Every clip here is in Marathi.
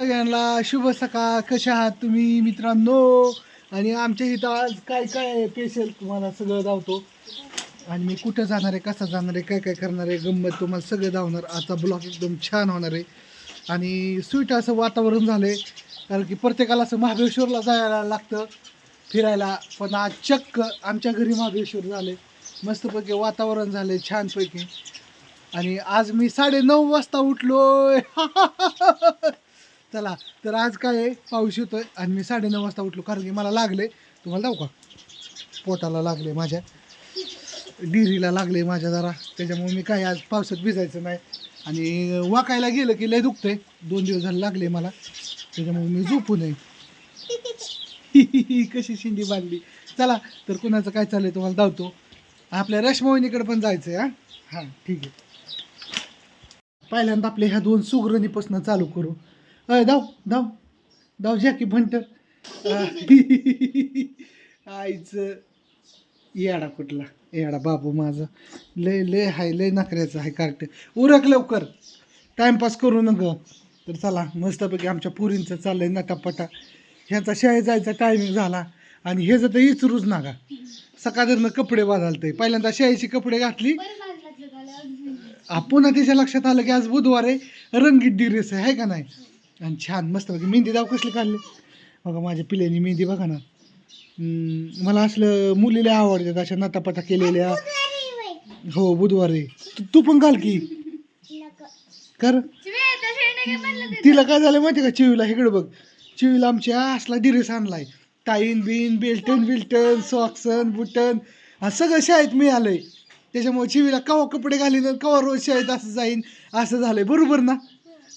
सगळ्यांना शुभ सकाळ. कसे आहात तुम्ही मित्रांनो? आणि आमच्या इथं आज काय काय आहे? स्पेशल तुम्हाला सगळं धावतो आणि मी कुठं जाणार आहे? कसा जाणार आहे? काय काय करणार आहे? गंमत तुम्हाला सगळं धावणार आजचा ब्लॉग एकदम छान होणार आहे. आणि स्वीट असं वातावरण झालं आहे कारण की प्रत्येकाला असं महाबळेश्वरला जायला लागतं. फिरायला. पण आज चक्क आमच्या घरी महाबळेश्वर झाले मस्तपैकी वातावरण झाले छानपैकी. आणि आज मी साडे नऊ वाजता उठलो चला तर आज काय आहे? पाऊस येतोय आणि मी साडेनऊ वाजता उठलो कारण की मला लागले तुम्हाला जाऊ का? पोटाला लागले माझ्या. डिरीला लागले माझ्या जरा. त्याच्यामुळे मी काय आज पावसात भिजायचं नाही. आणि वाकायला गेलं की लय दुखतंय. दोन दिवस झाले लागले मला. त्याच्यामुळे मी झोपू नये. कशी शिंदी बांधली. चला तर कुणाचं काय चाललंय तुम्हाला धावतो आपल्या रश्मवहिनीकडे पण जायचं आहे हां? हां ठीक आहे. पहिल्यांदा आपले ह्या दोन सुगरणीपासून चालू करू. अय दाव धाव धाव जॅकी भंटर आईचं येडा कुठला येडा बाबू माझा. लय लय हाय लय नखऱ्याचं आहे कार्ट उरक लवकर. टाइमपास करू नग तर चला मस्तपैकी आमच्या पुरींचं चाललंय नटापटा. ह्यांचा शाळेत जायचा टायमिंग झाला. आणि हे जर इचरूच नका. सकाळनं कपडे बदलते पहिल्यांदा शाळेची कपडे घातली. पुन्हा तिच्या लक्षात आलं की आज बुधवार आहे. रंगीत डिरेस आहे का नाही? आणि छान मस्त बघा मेहंदी दाव कसली काढली. बघा माझ्या पिल्यानी मेहंदी बघा ना. मला असलं मुलीला आवडतात अशा नटापटा केलेल्या. हो बुधवारी तू तू पण घाल की. कर. तिला काय झालं माहिती का चिवीला? इकडे बघ. चिवीला आमच्या असला डिरेस आणलाय. टाईन बिन बेल्टन बिल्टन सॉक्सन बुटन हा सगळं शाळेत मिळालंय. त्याच्यामुळे चिवीला कवा कपडे घालीन कवा रोज शाळेत असं जाईन असं झालंय. बरोबर ना?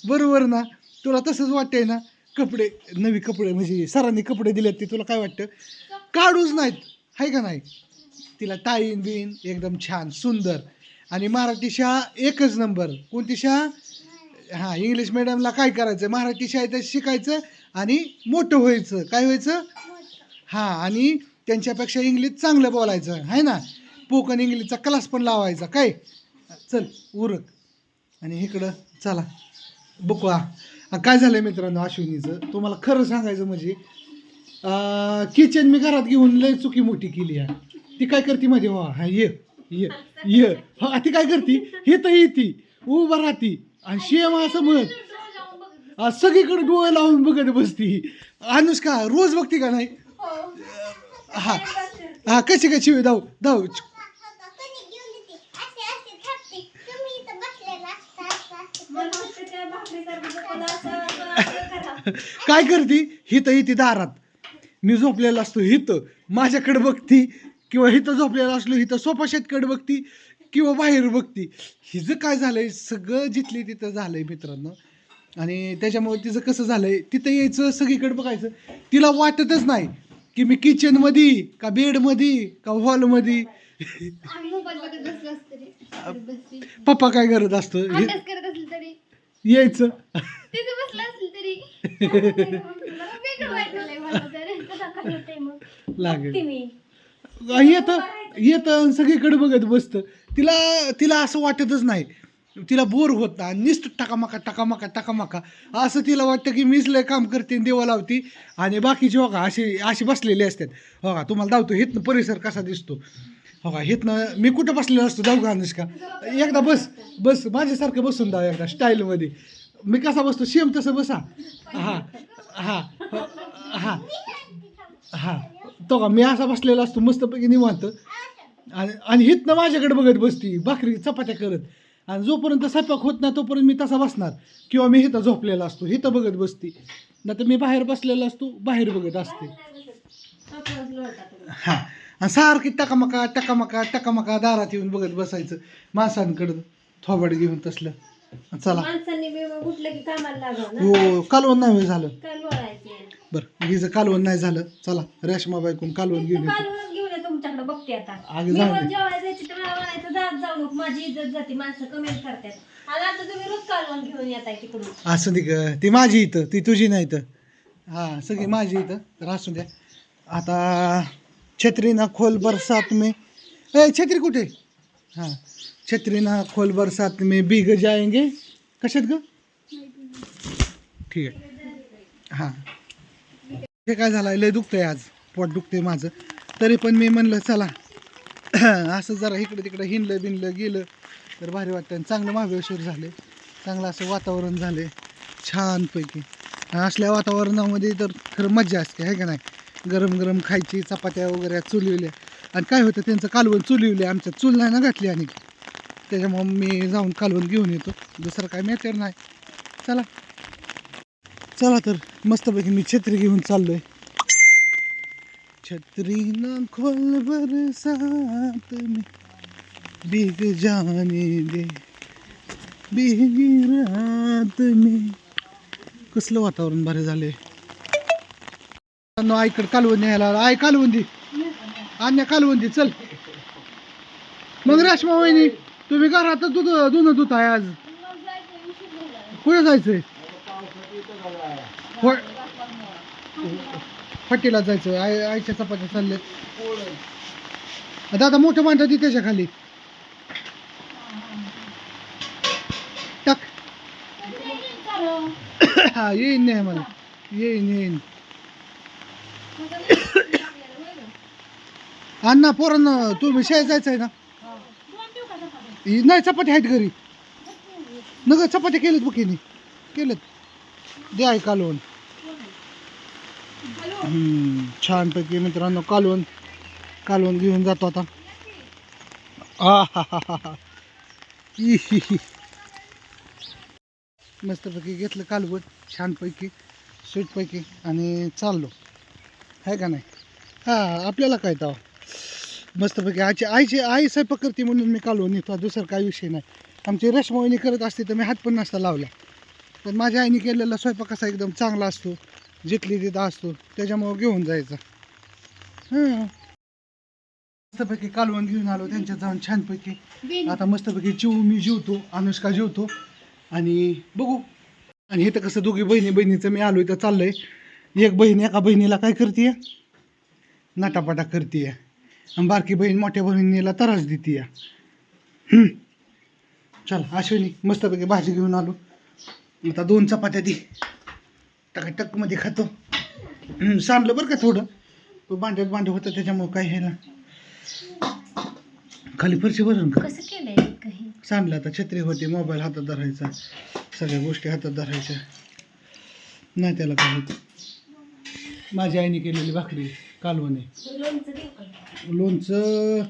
बरोबर ना? तुला तसंच वाटतंय ना? कपडे नवी कपडे म्हणजे सरांनी कपडे दिलेत ते तुला काय वाटतं? काढूच नाहीत. आहे का नाही? तिला टाईन बिन एकदम छान सुंदर. आणि मराठी शाळा एकच नंबर. कोणती शाळा? हां इंग्लिश मिडियमला काय करायचं? मराठी शाळेत शिकायचं आणि मोठं व्हायचं. काय व्हायचं? हां आणि त्यांच्यापेक्षा इंग्लिश चांगलं बोलायचं. आहे ना? पोकण इंग्लिशचा क्लास पण लावायचा. काय? चल उरक. आणि इकडं चला. बुकवा काय झालं मित्रांनो अश्विनीचं? तुम्हाला खरं सांगायचं म्हणजे किचन मी घरात घेऊन लय चुकी मोठी केली आहे. ती काय करते मध्ये वा हा ये ये ये. हा ती काय करते? हे तर येते उभं राहती. आणि शेम असं म्हणत आ, सगळीकडे डोळे लावून बघत बसती. अनुष्का रोज बघते का नाही? हा. हा कशी कशी? वेळ धाव धाव काय करते? हिथं येते दारात मी झोपलेला असतो हिथं माझ्याकडे बघती किंवा हिथं झोपलेला असलो हिथं सोफा शेतकडे बघती किंवा बाहेर बघती. हिचं काय झालंय? सगळं जिथले तिथं झालंय मित्रांनो. आणि त्याच्यामुळे तिचं कसं झालंय? तिथं यायचं सगळीकडे बघायचं. तिला वाटतच नाही की मी किचनमध्ये का बेडमध्ये का हॉलमध्ये पप्पा काय करत असतो? यायचं. तिथे बसला असेल तरी. वेगळं वाटलंय मला तर कसा काय होतंय मग लागेल मी येतं येतं सगळीकडे बघत बसतं. तिला तिला असं वाटतच नाही. तिला बोर होत नाही. नुसतं टाकामाका टाकामाका टाकामाका. असं तिला वाटतं की मीच लय काम करते आणि देवा लावती. आणि बाकीचे हो का असे असे बसलेले असतात. हो का तुम्हाला धावतो हितनं परिसर कसा दिसतो. हो का? हितनं मी कुठं बसलेलो असतो? जाऊ का? अनुष्का एकदा बस बस माझ्यासारखं बसून जाऊ एकदा स्टाईलमध्ये मी कसा बसतो? सेम तसं बसा. हां हां हां हां. तो का मी असा बसलेला असतो मस्तपैकी निवांत. आणि आणि हितनं माझ्याकडे बघत बसती भाकरी चपात्या करत. आणि जोपर्यंत स्वयंपाक होत नाही तोपर्यंत मी तसा बसणार. किंवा मी हिथं झोपलेला असतो हिथं बघत बसती. नाही तर मी बाहेर बसलेला असतो बाहेर बघत असते. हां. आणि सारखी टकामका टकामका टकामका दारात येऊन बघत बसायचं. माणसांकडं थोबाड घेऊन तसलं. चला. माणसांनी बी मग उठलं की कामाला लागावं ना. हो कालवण नाही होय झालं. काल बरं हिचं कालवण नाही झालं. चला रेशमा बायकून कालवण घेऊन येतो. काल घेऊन ये तुमच्याकडे बघते आता. आगे मी जाऊ वर दे. जेवायला जायची तर मला म्हणायचं जात जाऊ नको माझी इज्जत जाते माणसं कमेंट करतात. आणि आता तुम्ही रोज कालवण घेऊन येताय तिकडून. असं ती ग. ती माझी इथं ती तुझी नाही इथं. हां सगळी माझी इथं. तर असू द्या. आता छत्री ना खोल बरसात में। ए छत्री कुठे? हां छत्री ना खोल बरसात में भीग जाएंगे। कशात ग? ठीक आहे. हां. हे काय झालं लय दुखतंय आज. पोट दुखतंय माझं. तरी पण मी म्हणलं चला. असं जरा इकडं तिकडं हिंडलं बिनलं गेलं. तर भारी वाटतं आणि चांगलं महाबळेश्वर झाले चांगलं असं वातावरण झाले छानपैकी. असल्या वातावरणामध्ये तर खरं मज्जा असते आहे का नाही? गरम गरम खायची चपात्या वगैरे चुलविल्या. आणि काय होतं त्यांचं कालवण चुलविले आमच्या चूल नाही ना घातली आणि त्याच्यामुळं मी जाऊन कालवण घेऊन येतो. दुसरं काय मॅटर नाही. चला. चला तर मस्तपैकी मी छत्री घेऊन चाललोय. छत्री न खोल बरसात में. भीग जाने दे. भीगी रात में. कसलं वातावरण भारी झाले आईकडे कालवून न्यायला आला. आई कालवंदी. अन्या कालवंदी चल. मग रेश्मा वहिनी तुम्ही घरात दूध धुणं दूध आहे आज. कुठे जायचंय? फट्टीला जायचंय. आई आईच्या चपात्या चालले दादा मोठं मांडा ती त्याच्याखाली टाक. हा येईन नाही मला. येईन येईन. अण्णा पोरांना तुम्ही शाळेत जायचं आहे ना? ही- नाही चपाती आहेत घरी. नग चपात्या केलेत बुकीने केलेत. दे आहे कालवण. छानपैकी मित्रांनो कालवण. कालवण घेऊन जातो आता. हा हा हा हा. हि हि. मस्तपैकी घेतलं कालवण छानपैकी स्वीटपैकी आणि चाललो. आहे का नाही? हां आपल्याला काय तर मस्तपैकी आईची आईची आई स्वयंपाक करते म्हणून मी कालवून येतो दुसरं काही विषय नाही. आमची रश्मावणी करत असते तर मी हात पण नसता लावला. पण माझ्या आईने केलेला स्वयंपाक कसा एकदम चांगला असतो जिथली तिथं असतो त्याच्यामुळं घेऊन जायचा. हां. मस्तपैकी कालवण घेऊन आलो त्यांच्यात जाऊन छानपैकी. आता मस्तपैकी जीव मी जेवतो अनुष्का जेवतो. आणि बघू. आणि इथं कसं दोघी बहिणी बहिणीचं मी आलो इथं चाललंय. एक बहीण एका बहिणीला काय करते नाटापाटा करते आणि बारकी बहीण मोठ्या बहिणीला त्रास देते चल अश्विनी मस्तपैकी भाजी घेऊन आलो. आता दोन चपात्या दे. टाका टकमध्ये खातो. सांडलं बरं का थोडं? तो भांड्यात भांडं होतं त्याच्यामुळं काय हे ना? खाली फरशी भरून का सांडलं आता छत्री होती मोबाईल हातात धरायचा. सगळ्या गोष्टी हातात धरायच्या. नाही त्याला काय होत? माझ्या आईने केलेली भाकरी कालवणे. लोणचं देऊ का? लोणचं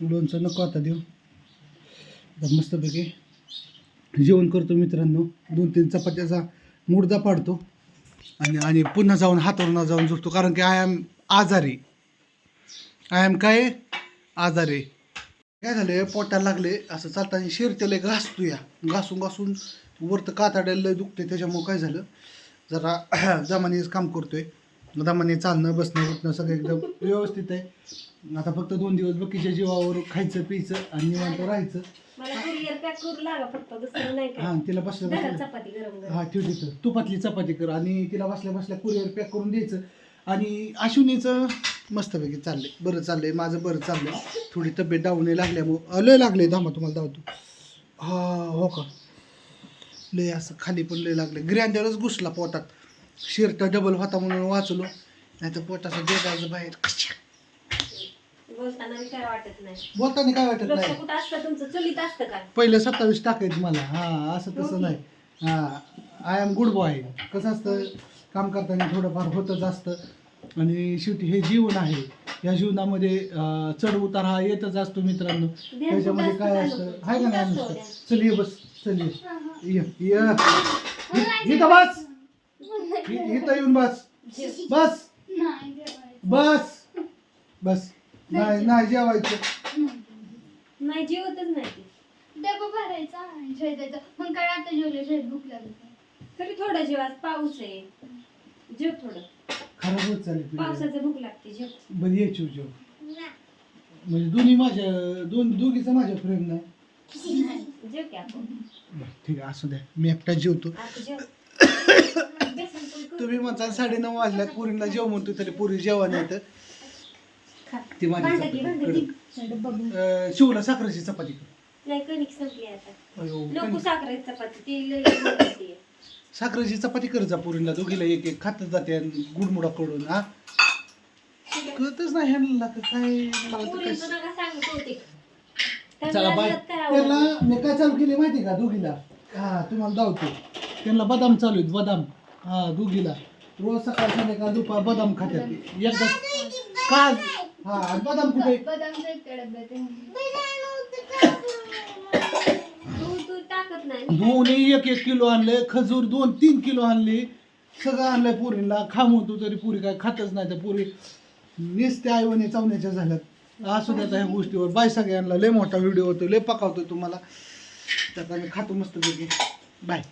लोणचं नको आता देऊ. आता मस्तपैकी जेवण करतो मित्रांनो. दोन तीन चपात्याचा मुडदा पाडतो. आणि आणि पुन्हा जाऊन हातावरून जाऊन झोपतो. कारण की आय एम आजारी. आय एम काय? आजारी. काय झालं पोटाला लागले. असं चालताना शिरतेले घासतो या. घासून घासून वरतं काताड्याला लय दुखते त्याच्यामुळं काय झालं? जरा जमानेच काम करतोय. दमाने चालणं बसणं उठणं सगळं एकदम व्यवस्थित आहे. आता फक्त दोन दिवस बकीच्या जीवावर खायचं पियचं आणि निवांत राहायचं. मला कुरिअर पॅक करू लागा फक्त दुसरं नाही हा तिला बसल्या बसल्या चपाती गरम गरम हा ठेव तिथं तुपातली चपाती कर आणि तिला बसल्या बसल्या कुरिअर पॅक करून द्यायचं. आणि अश्विनीचं मस्तपैकी चाललंय. बरं चाललंय माझं बरं चाललंय. थोडी तब्येत डाऊन लागल्यामुळं लय लागले धामा तुम्हाला धावतो. हा हो का? लय असं खाली पण लय लागले. ग्रँडरच घुसला पोटात. शिरट डबल होता म्हणून वाचलो. नाही तर पोटाचं देगाचं बाहेर. बोलताना बी काय वाटत नाही. बोलताना काय वाटत लक्ष नाही? कुठं असतं तुमचं? चुलीत असतं का? पहिलं सत्तावीस टाकायचं मला. हा असं तसं नाही. हा आय एम गुड बॉय कसं असतं? काम करताना थोडंफार होतच असतं. आणि शेवटी हे जीवन आहे. या जीवनामध्ये अं, चढ उतार हा येतच असतो मित्रांनो. त्याच्यामध्ये काय असतं? हाय का नाही अनुष्का? चल ये बस. चल ये इथं बस। इथं येऊन बस। बस। बस। बस। नाही नाही जेवायचं नाही जेवतच नाही डबा भरायचा जायचं मग काय आता जेवले? शाळेत भूक लागली. तरी थोडं जेव आज पाऊस आहे. जेव थोडं. खराब होत चालेल. पावसाचं भूक लागते जेव. बरं ये चिव जेव. म्हणजे दोन्ही माझ्या दोन दोघीचं माझ्या प्रेम नाही. जेव की आपण. ठीक आहे असू द्या मी एकटा जेवतो. तुम्ही म्हणता साडे नऊ वाजल्यात पुरीला जेव म्हणतो तरी पुरी जेवण खा. ती माझी भांडं घे, चपाती भांडं कडक. घे. डब्बा भरून. अं, शिवला साखरेची चपाती कर नाही कणिक संपली आता अयो, नको कणिक. साखरेची चपाती ती लई गोड होतीये. साखरेची चपाती कर जा पुरीला दोघीला एक एक खात जाते गुडमुडा कडून हा कळतच नाही ह्यांना काय मला तर काय नका सांगू. चला त्यांना बाय. त्याला मी काय चालू केली माहिती का दोघीला? हा तुम्हाला धावतो त्यांना बदाम चालू आहेत बदाम. हा दोघीला. रोज सकाळ संध्याकाळ दुपार बदाम खात्यात. एकदा का हा आणि बदाम कुठे? बदामचा एक डब्यात आहे. तू. तू टाकत नाही. दोन्ही एक एक किलो आणले खजूर दोन तीन किलो आणले. सगळं आणलंय पुरीला खाम होतो तरी पुरी काय खातच नाही तर पुरी नुसते आईवणी चावण्याच्या झाल्यात. असू देत ह्या गोष्टीवर. बाय सगळ्यांना लय मोठा व्हिडिओ होतो लय पकावतो तुम्हाला. त्या खातो मस्त बाय